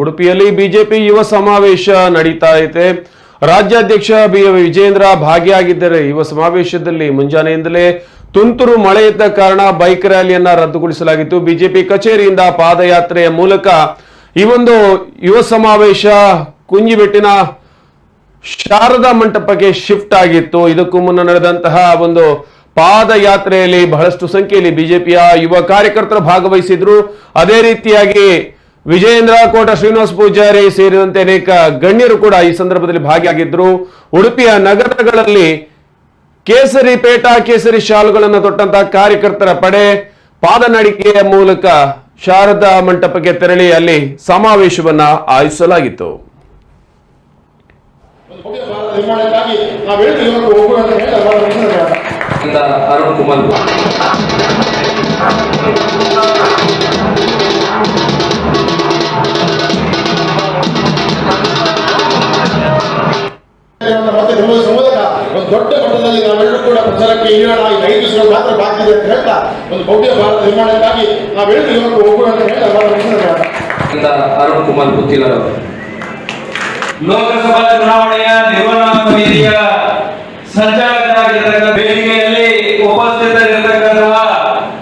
ಉಡುಪಿಯಲ್ಲಿ ಬಿಜೆಪಿ ಯುವ ಸಮಾವೇಶ ನಡೀತಾ ಇದೆ. ರಾಜ್ಯಾಧ್ಯಕ್ಷ ಬಿ ವಿಜೇಂದ್ರ ಭಾಗಿಯಾಗಿದ್ದರೆ. ಯುವ ಸಮಾವೇಶದಲ್ಲಿ ಮುಂಜಾನೆಯಿಂದಲೇ ತುಂತುರು ಮಳೆ ಇದ್ದ ಕಾರಣ ಬೈಕ್ ರ್ಯಾಲಿಯನ್ನ ರದ್ದುಗೊಳಿಸಲಾಗಿತ್ತು. ಬಿಜೆಪಿ ಕಚೇರಿಯಿಂದ ಪಾದಯಾತ್ರೆಯ ಮೂಲಕ ಈ ಒಂದು ಯುವ ಸಮಾವೇಶ ಕುಂಜಿಬೆಟ್ಟಿನ ಶಾರದಾ ಮಂಟಪಕ್ಕೆ ಶಿಫ್ಟ್ ಆಗಿತ್ತು. ಇದಕ್ಕೂ ಮುನ್ನ ನಡೆದಂತಹ ಒಂದು ಪಾದಯಾತ್ರೆಯಲ್ಲಿ ಬಹಳಷ್ಟು ಸಂಖ್ಯೆಯಲ್ಲಿ ಬಿಜೆಪಿಯ ಯುವ ಕಾರ್ಯಕರ್ತರು ಭಾಗವಹಿಸಿದ್ರು. ಅದೇ ರೀತಿಯಾಗಿ ವಿಜಯೇಂದ್ರ ಕೋಟ ಶ್ರೀನಿವಾಸ ಪೂಜಾರಿ ಸೇರಿದಂತೆ ಅನೇಕ ಗಣ್ಯರು ಕೂಡ ಈ ಸಂದರ್ಭದಲ್ಲಿ ಭಾಗಿಯಾಗಿದ್ದರು ಉಡುಪಿಯ ನಗರಗಳಲ್ಲಿ ಕೇಸರಿ ಪೇಟ, ಕೇಸರಿ ಶಾಲುಗಳನ್ನು ತೊಟ್ಟಂತಹ ಕಾರ್ಯಕರ್ತರ ಪಡೆ ಪಾದನಡಿಕೆಯ ಮೂಲಕ ಶಾರದಾ ಮಂಟಪಕ್ಕೆ ತೆರಳಿ ಅಲ್ಲಿ ಸಮಾವೇಶವನ್ನ ಆಯೋಜಿಸಲಾಗಿತ್ತು. ಒಂದು ಗಮನಿಸುವ ಮೂಲಕ ಒಂದು ದೊಡ್ಡ ಮಟ್ಟದಲ್ಲಿ ನಾವೆಲ್ಲರೂ ಕೂಡ ಪ್ರಚಾರಕ್ಕೆ ಈ ಐದು ದಿನ ಮಾತ್ರ ಬಾಕಿ ಇದೆ ಅಂತ ಹೇಳ್ತಾ ಒಂದು ಭವ್ಯ ಭಾರತ ನಿರ್ಮಾಣಕ್ಕಾಗಿ ನಾವೆಲ್ಲರೂ ಇವರು ಹೋಗೋಣ ಅಂತ ಹೇಳ್ತಾ ಅರುಣ್ ಕುಮಾರ್ ಪುತ್ತಿಲರು ಲೋಕಸಭಾ ಚುನಾವಣೆಯ ನಿರ್ವಹಣಾ ಸಮಿತಿಯ ಸಂಚಾಲಕರಾಗಿರ್ತಕ್ಕಂಥ ಬೇಡಿಕೆಯಲ್ಲಿ ಉಪಸ್ಥಿತರಿರುವ